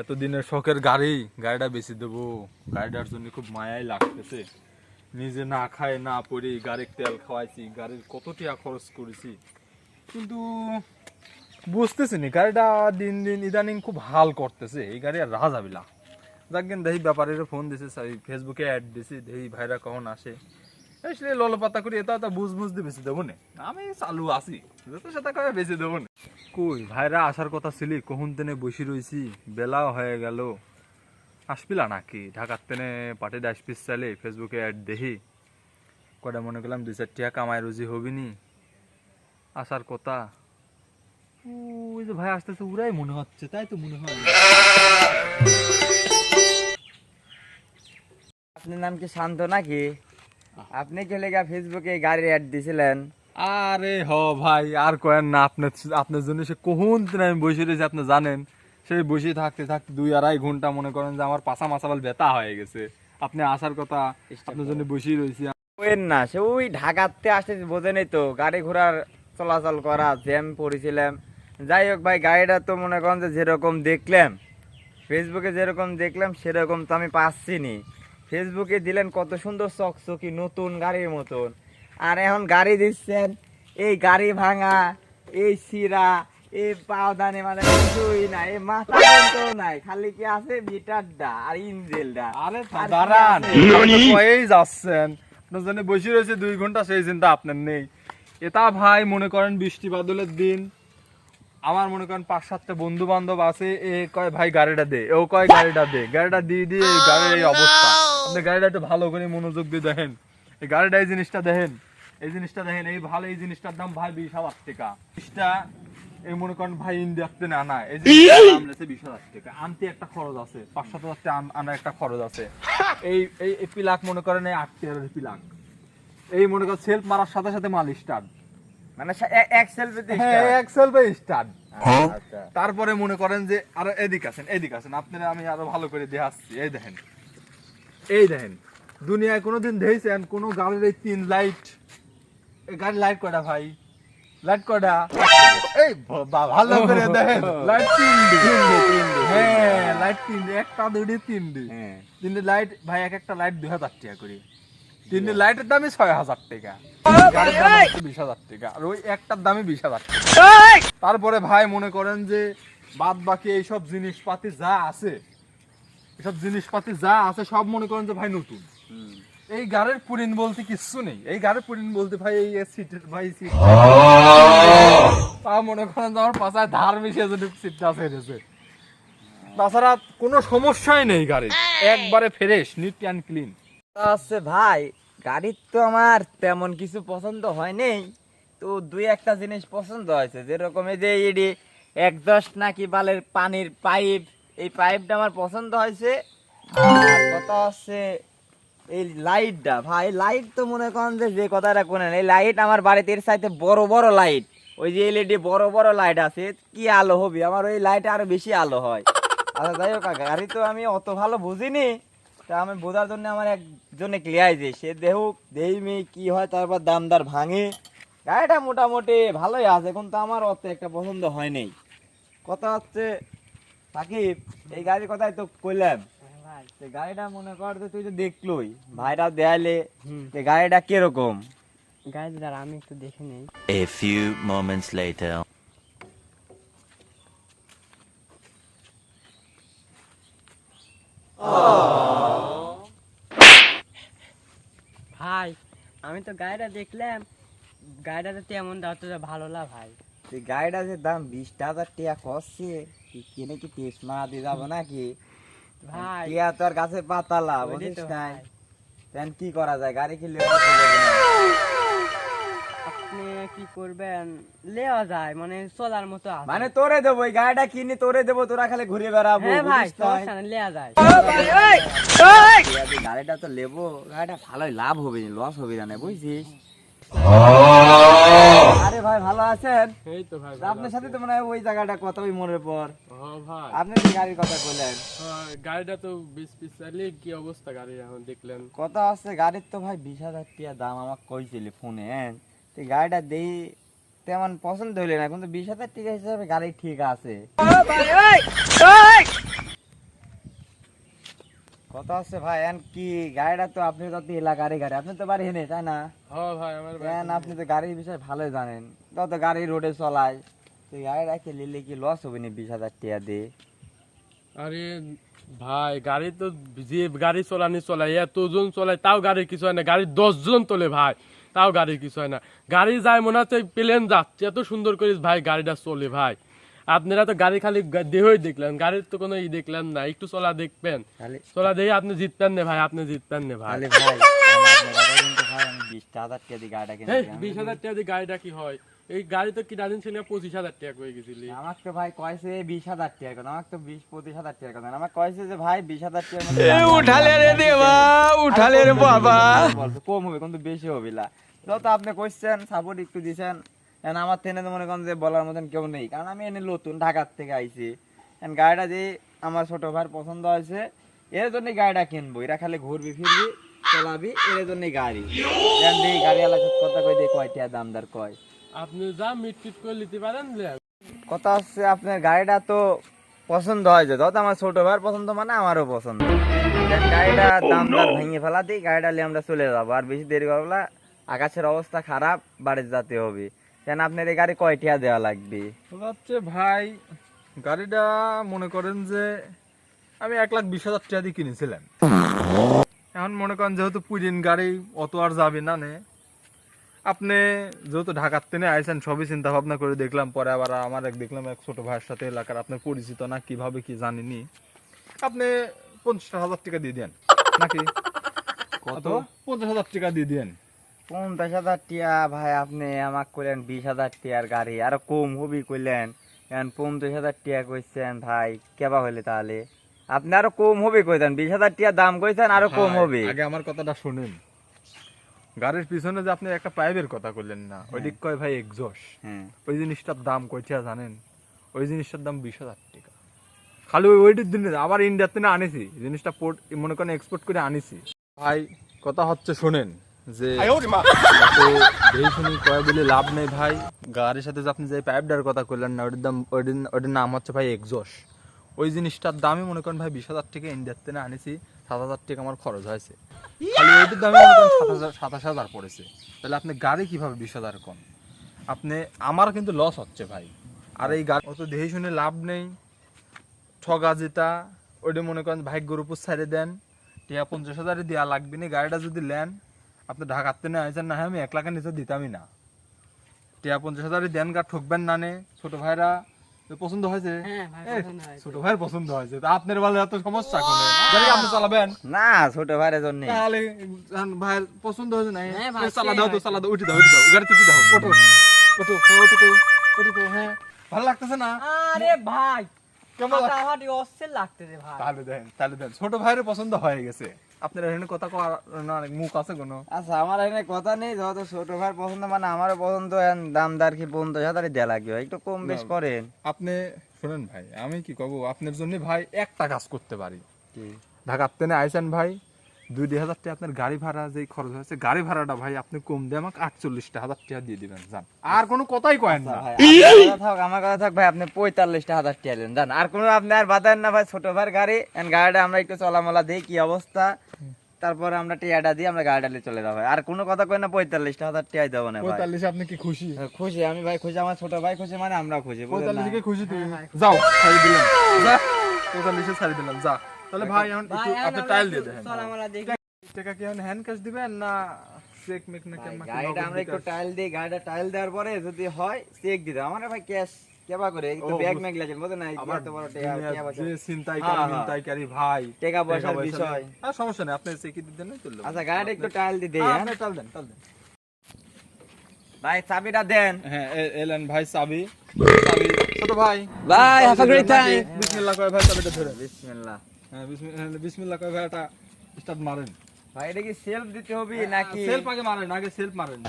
এতদিনের শখের গাড়ি, গাড়িটা বেশি দেবো। গাড়িটার জন্য খুব মায়াই লাগতেছে। নিজে না খাই না পড়ি, গাড়ির তেল খাওয়াইছি, গাড়ির কত টাকা খরচ করেছি। কিন্তু বুঝতেছি নি গাড়িটা দিন দিন ইদানিং খুব হাল করতেছে। এই গাড়ি আর রাহা যাবে না দেখেন দেখি ব্যাপারীরা ফোন দিছে ফেসবুকে অ্যাড দিছি, দেখি ভাইরা কখন আসে। আসলে ললপাতা করি এটা তো বুঝ বুঝ দিয়ে বেশি দেবো না। আমি চালু আছি যত সাথে করে বেশি দেবো না। কই ভাইরা আসার কথা ছিলি কখন তেনে বসে রইছি বেলাও হয়ে গেল। আসপিলা নাকি? ঢাকার তেনে পার্টিতে আসপিস চাইলে ফেসবুকে অ্যাড দেখি। কটা মনে করলাম দুই চার টাকা কামাই রুজি হবিনি। আসার কথা। ওই যে ভাই আসতেছে ওরাই মনে হচ্ছে তাই তো মনে হয়। আপনার নাম কি শান্ত নাকি? আপনি কে লেগা ফেসবুকে গাড়ির অ্যাড দিছিলেন? আরে হ ভাই আর কয়েন না আপনার আপনার জন্য সে কখন দিন আমি বসে রয়েছি আপনি জানেন। সেই বসে থাকতে থাকতে দুই আড়াই ঘণ্টা মনে করেন যে আমার পাশা মাসাবাল ব্যথা হয়ে গেছে। আপনি আসার কথা আপনার জন্য বসেই রয়েছি। ওয়েন না সে ওই ঢাকাতে আসতে বোঝেনি তো গাড়ি ঘোড়ার চলাচল করা জ্যাম পড়েছিলাম। যাই হোক ভাই গাড়িটা তো মনে করেন যে যেরকম দেখলাম ফেসবুকে যেরকম দেখলাম সেরকম তো আমি পাচ্ছি নি। ফেসবুকে দিলেন কত সুন্দর চকচকি নতুন গাড়ির মতন। আর এখন গাড়ি দিচ্ছেন এই গাড়ি ভাঙা এই সিরা এই পাওদানি মানে কিছুই নাই এই মাথা নাই খালি কি আছে মিটারটা আর ইঞ্জেলটা আরে দাঁড়ান? কয়েই যাচ্ছেন। আপনার জন্য বসে রয়েছে দুই ঘণ্টা সেই চিন্তা আপনার নেই। এটা ভাই মনে করেন বৃষ্টি বাদলের দিন। আমার মনে করেন পাঁচ সাতটা বন্ধু বান্ধব আছে এ কয় ভাই গাড়িটা দে ও কয় গাড়িটা দে গাড়িটা দিয়ে দিয়ে এই গাড়ির এই অবস্থা। আপনি গাড়িটা একটু ভালো করে মনোযোগ দিয়ে দেখেন। এই গাড়িটা এই জিনিসটা দেখেন। এই জিনিসটা দেখেন এই ভালো এই জিনিসটার দাম ভাই বিশ হাজার টাকা। জিনিসটা এই মনে করেন ভাই ইন্ডিয়াতে না না এই জিনিসটার দাম লেছে বিশ হাজার টাকা। আনতে একটা খরচ আছে পাঁচ সাত হাজার টাকা আন- আনার একটা খরচ আছে। এই এই পিলাক মনে করেন এই আট টিয়ারের পিলাক। এই মনে করেন সেলফ মারার সাথে সাথে মাল স্টার্ট মানে এক সেলফিতে হ্যাঁ এক্সেল বাই স্টার্ট আচ্ছা তারপরে মনে করেন যে আরও এদিক আছেন এদিক আছেন। আপনারা আমি আরও ভালো করে দিয়ে আসছি এই দেখেন। এই দেখেন দুনিয়ায় কোনোদিন দেখেছেন কোনো গাড়ির এই তিন লাইট এই গাড়ির লাইট কটা ভাই? লাইট কটা এই ভালো করে দেখেন লাইট তিনটে। হ্যাঁ লাইট তিনটে একটা দুটি তিনটে। হ্যাঁ। তিনটে লাইট ভাই এক একটা লাইট দুই হাজার টাকা করে। তিনটে লাইটের দামই ছয় হাজার টাকা। বিশ হাজার টাকা আর ওই একটার দামই বিশ হাজার টাকা। তারপরে ভাই মনে করেন যে বাদ বাকি এইসব জিনিসপাতি যা আছে এসব জিনিসপাতি যা আছে সব মনে করেন যে ভাই নতুন। এই গাড়ির পুরিন বলতে কিচ্ছু নেই। এই গাড়ির পুরিন বলতে ভাই এই সিটের ভাই সিট। তা মনে করেন যে আমার পাশায় ধার মিশিয়ে যদি সিটটা ছেড়েছে তাছাড়া কোনো সমস্যাই নেই গাড়ির। একবারে ফ্রেশ নিট অ্যান্ড ক্লিন তা হচ্ছে ভাই গাড়ির তো আমার তেমন কিছু পছন্দ হয় নেই। তো দুই একটা জিনিস পছন্দ হয়েছে যেরকম এই যে এডি একজস্ট নাকি বালের পানির পাইপ এই পাইপটা আমার পছন্দ হয়েছে। আর কথা হচ্ছে এই লাইটটা ভাই লাইট তো মনে করেন যে যে কথাটা কোনেন এই লাইট আমার বাড়িতে এর সাইতে বড় বড় লাইট ওই যে এলইডি বড় বড় লাইট আছে কি আলো হবে? আমার ওই লাইট আরও বেশি আলো হয়। আচ্ছা যাই হোক, গাড়ি তো আমি অত ভালো বুঝিনি। তা আমি বোঝার জন্য আমার একজনে ক্লিয়ার যে সে দেহুক দেই মি কি হয়, তারপর দামদার ভাঙে। গাড়িটা মোটামুটি ভালোই আছে, কিন্তু আমার অত একটা পছন্দ হয়নি কথা হচ্ছে সাকিব এই গাড়ির কথাই তো কইলাম। গাড়িটা মনে কর যে তুই তো দেখলই ভাইরা দেয়ালে যে গাড়িটা কীরকম? গাড়ি দাঁড়া আমি একটু দেখে নেই। A few moments later. ভাই আমি তো গাড়িটা দেখলাম গাড়িটা তো তেমন দাও তো ভালো না ভাই। এই গাড়িটা যে দাম বিশ হাজার টাকা কষছে কিনে কি টেস্ট মারা দিয়ে যাব নাকি? টিয়া তোর কাছে পাতালা বুঝিস নাই? তেন কি করা যায় গাড়ি কিনলে আপনি কি করবেন? লেওয়া যায় মানে চলার মতো মানে তোরে দেবো এই গাড়িটা কিনে তোরে দেবো তোরা খালি ঘুরে বেড়াবো হ্যাঁ ভাই লেওয়া যায়। গাড়িটা তো লেবো গাড়িটা ভালোই লাভ হবে লস হবে না বুঝছিস আরে ভাই ভালো আছেন? এই তো ভাই আপনার সাথে তো মনে হয় ওই জায়গাটা কথা ওই মনের পর। ভাই। আপনি কি গাড়ির কথা বললেন? গাড়িটা তো বিশ পিস চাইলে কি অবস্থা গাড়ি এখন দেখলেন? কথা আছে গাড়ির তো ভাই বিশ হাজার টাকা দাম আমাকে কইছিল ফোনে হ্যাঁ? তো গাড়িটা দেই তেমন পছন্দ হইলে না কিন্তু বিশ হাজার টাকা হিসাবে গাড়ি ঠিক আছে। কথা হচ্ছে ভাই এন কি গাড়িটা তো আপনি তো এলাকারই গাড়ি আপনি তো বাড়ি হেনে তাই না? হ্যাঁ ভাই আমার এন আপনি তো গাড়ির বিষয়ে ভালোই জানেন। তত গাড়ি রোডে চলায় তো গাড়িটা কি নিলে কি লস হবে না বিশ হাজার টাকা দিয়ে? আরে ভাই গাড়ি তো যে গাড়ি চলানি চলাই এতজন চলাই তাও গাড়ি কিছু হয় না। গাড়ি দশজন তোলে ভাই তাও গাড়ি কিছু হয় না। গাড়ি যায় মনে হচ্ছে প্লেন যাচ্ছে এত সুন্দর করে ভাই গাড়িটা চলে ভাই। আপনারা তো গাড়ি খালি দেহই দেখলেন গাড়ির তো কোনো ই দেখলেন না একটু চলা দেখবেন। চলা দেখে আপনি জিততেন না ভাই আপনি জিততেন না ভাই। বিশ হাজার টাকা দিয়ে গাড়িটা কিনে কি হয়? এই গাড়ি তো কিনা দিন ছিল পঁচিশ হাজার টাকা হয়ে গেছিলি। আমাকে তো ভাই কয়েছে বিশ হাজার টাকা করে আমাকে তো বিশ পঁচিশ হাজার টাকা করে। আমার কয়েছে যে ভাই বিশ হাজার টাকা উঠালে রে দেবা উঠালে রে বাবা। কম হবে কিন্তু বেশি হবে না যত আপনি কইছেন সাপোর্ট একটু দিছেন। এখন আমার তো মনে করেন যে বলার মতন কেউ নেই। কারণ আমি এনে নতুন ঢাকার থেকে আইছি। এখন গাড়িটা যে আমার ছোট ভাইয়ের পছন্দ হয়েছে এর জন্যই গাড়িটা কিনবো। এরা খালি ঘুরবি ফিরবি চালাবি এর জন্যই গাড়ি। এখন দেখি কথা কই দিয়ে কয়টা দামদার কয়। আপনি যা মিট ফিট করে নিতে পারেন যে কথা হচ্ছে আপনার গাড়িটা তো পছন্দ হয়েছে যত আমার ছোট ভাইয়ের পছন্দ মানে আমারও পছন্দ। গাড়িটা দাম দাম ভেঙে ফেলা দিই গাড়িটা নিয়ে আমরা চলে যাব। আর বেশি দেরি করব আকাশের অবস্থা খারাপ বাড়িতে যেতে হবে। কেন আপনার এই গাড়ি কয়টিয়া দেওয়া লাগবে? হচ্ছে ভাই গাড়িটা মনে করেন যে আমি এক লাখ বিশ হাজার টাকা দিয়ে কিনেছিলাম। এখন মনে করেন যেহেতু পুরিন গাড়ি অত আর যাবে না নে আপনি যেহেতু ঢাকার ট্রেনে আইসেন সবই চিন্তা ভাবনা করে দেখলাম পরে আবার আমার এক দেখলাম এক ছোট ভাইয়ের সাথে এলাকার আপনার পরিচিত না কীভাবে কি জানিনি। আপনি পঞ্চাশ হাজার টাকা দিয়ে দেন নাকি? কত? পঞ্চাশ হাজার টাকা দিয়ে দেন। পঞ্চাশ হাজার টিয়া ভাই আপনি আমাক করলেন বিশ হাজার টিয়ার গাড়ি। আরও কম হবি করলেন এখন পঞ্চাশ হাজার টিয়া কইছেন ভাই কেবা হইলে তাহলে? আপনি আরও কম হবে কইতেন বিশ হাজার টিয়া দাম কইছেন আরও কম হবে। আগে আমার কথাটা শুনেন। গাড়ির পিছনে যে আপনি একটা পাইপের কথা করলেন না ওই দিক কয় ভাই এক্সস্ট হ্যাঁ। ওই জিনিসটার দাম কয়টা জানেন? ওই জিনিসটার দাম বিশ হাজার টাকা। খালি ওই ওইটির দিনে আবার ইন্ডিয়ার থেকে আনিছি। জিনিসটা পোর্ট মনে করেন এক্সপোর্ট করে আনিছি। ভাই কথা হচ্ছে শোনেন। যে শুনি কয় বলে লাভ নেই ভাই? গাড়ির সাথে আপনি যে পাইপটার কথা করলেন না ওইটার দাম ওইটার নাম হচ্ছে ভাই এক্সস্ট ওই জিনিসটার দামই মনে করেন ভাই বিশ হাজার টাকা ইন্ডিয়ার থেকে আনিছি সাত হাজার টাকা আমার খরচ হয়েছে। খালি ওইটার দামে মনে করেন সাত হাজার সাতাশ হাজার পড়েছে। তাহলে আপনি গাড়ি কীভাবে বিশ হাজার কম আপনি আমার কিন্তু লস হচ্ছে ভাই। আর এই গাড়ি অত দেখে শুনে লাভ নেই। ঠগা যেটা ওইটা মনে করেন ভাগ্যর উপর ছাড়ে দেন। টিয়া পঞ্চাশ হাজারে দেওয়া লাগবে না গাড়িটা যদি নেন আপনি ঢাকাতে না আইসেন না হয় আমি এক লাখের নিচে দিতামই না। টিয়া পঞ্চাশ হাজারে দেন গা ঠকবেন না নে। ছোট ভাইরা পছন্দ হয়েছে? হ্যাঁ পছন্দ হয়েছে। ছোট ভাইয়ের পছন্দ হয়েছে। তা আপনার বেলা এত সমস্যা কোনো? আপনি চালাবেন? না ছোট ভাইয়ের জন্য। তাহলে ভাইয়ের পছন্দ হয়েছে না? হ্যাঁ চালা দাও তো। চালা দাও উঠে দাও উঠে দাও গাড়িতে উঠে দাও। ওঠো ওঠো হ্যাঁ ওঠো তো ওঠো তো হ্যাঁ। ভালো লাগতেছে না? আরে ভাই কেমন লাগতেছে ভাই। তাহলে দেন তাহলে দেন। ছোট ভাইয়ের পছন্দ হয়ে গেছে। আপনার এখানে কথা কওয়ার অনেক মুখ আছে কোনো? আচ্ছা আমার এখানে কথা নেই যত ছোট ভাই পছন্দ মানে আমারও পছন্দ দামদার কি পঞ্চাশ হাজারই দেওয়া লাগবে একটু কম বেশ করেন। আপনি শুনেন ভাই আমি কি কব আপনার জন্য ভাই একটা কাজ করতে পারি। ঢাকার ট্রেনে আইসেন ভাই দুই দুই হাজার টাকা আপনার গাড়ি ভাড়া যে খরচ হয়েছে গাড়ি ভাড়াটা ভাই আপনি কম দিয়ে আমাকে আটচল্লিশটা হাজার টাকা দিয়ে দিবেন যান আর কোনো কথাই কয়েন না। ভাই, কথা থাক, আমার কথা থাক ভাই আপনি পঁয়তাল্লিশটা হাজার টাকা দেন জান। আর কোনো আপনি আর বাধেন না ভাই ছোট ভাইয়ের গাড়ি গাড়িটা আমরা একটু চলামলা দিই কি অবস্থা? তারপরে আমরা টিয়াটা দিয়ে আমরা গাড়িটা নিয়ে চলে যাব আর কোনো কথা কই না পঁয়তাল্লিশটা হাজার টাকাই দেবো না ভাই। পঁয়তাল্লিশে আপনি কি খুশি? খুশি। আমি ভাই খুশি আমার ছোট ভাই খুশি মানে আমরা খুশি বুঝলেন খুশি তুমি? যাও ছাড়ি দিলাম। যা। পঁয়তাল্লিশে ছাড়ি দিলাম যা। তাহলে ভাই এখন একটু আপনি টাইল দিয়ে দেন। টাকা কি এখন হ্যান্ড ক্যাশ দিবেন না চেক মেক না কেমন গাড়িটা আমরা একটু টাইল দিই গাড়িটা টাইল দেওয়ার পরে যদি হয় চেক আমার ভাই ক্যাশ কেবা করে? একটু ব্যাগ ম্যাগ লাগেন না এত বড় টাকা টাকা যে ছিনতাইকারী হ্যাঁ, হ্যাঁ। মিনতাইকারী ভাই। টাকা পয়সার বিষয়। আর সমস্যা নেই আপনি চেকি দিতেন না চলল আচ্ছা গাড়িটা একটু টাইল দিয়ে দেই হ্যাঁ, হ্যাঁ? আপনি টাল দেন টাল দেন। ভাই চাবিটা দেন। হ্যাঁ এলেন ভাই চাবি। চাবি ছোট ভাই। ভাই দেন নাকি? time. বিসমিল্লাহ কয় ভাই চাবিটা ধরে বিসমিল্লাহ। হ্যাঁ বিসমিল্লাহ কয় ভাই এটা স্টার্ট মারেন। ভাই এটা কি সেলফ দিতে হবে নাকি? সেলফ আগে মারেন আগে সেলফ মারেন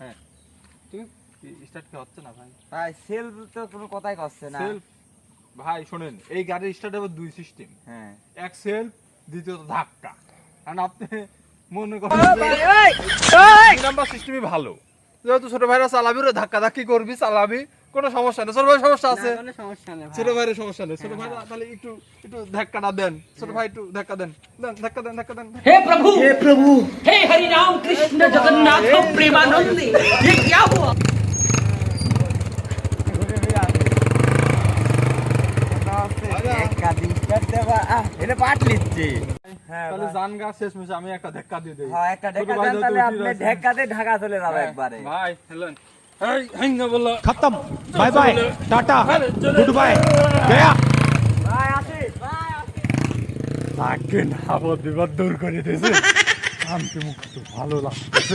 হ্যাঁ। তুমি স্টার্ট কি হচ্ছে না ভাই? ভাই সেলফ তো কোনো কথাই করছে না। সেলফ ভাই শুনেন এই গাড়ির স্টার্ট হবে দুই সিস্টেম হ্যাঁ। এক সেলফ দ্বিতীয়ত ধাক্কা। কারণ আপনি মনে করেন নাম্বার সিস্টেমই ভালো। যেহেতু ছোট ভাইরা চালাবি ওরা ধাক্কা ধাক্কি করবি চালাবি। কোনো সমস্যা নেই ছোট ভাই সমস্যা আছে না, কোনো সমস্যা নেই ছোট ভাই। ভাইয়ের সমস্যা নেই ছোট ভাই তাহলে একটু একটু ধাক্কাটা দেন ছোট ভাই একটু ধাক্কা দেন দেন ধাক্কা দেন ধাক্কা দেন हे प्रभु हे प्रभु हे हरि राम कृष्ण जगन्नाथ प्रेमानंद ये क्या हुआ ধাক্কা দিতে দেবা আহ, এটা পাট লিচ্ছি হ্যাঁ তাহলে ভাই। জান গা শেষ মেশে আমি একটা ধাক্কা দিয়ে দেই হ্যাঁ, একটা ছোট ঢেকা ভাই দেন যত তাহলে উঠিয়ে আপনি রাখছে। ঢেকাতে ঢাকা চলে যাবে একবারে ভাই খতম। Bye bye tata. Good bye গয়া। তাকে না বিপদ দূর করে দিয়েছে। শান্তি মুখ ভালো লাগছে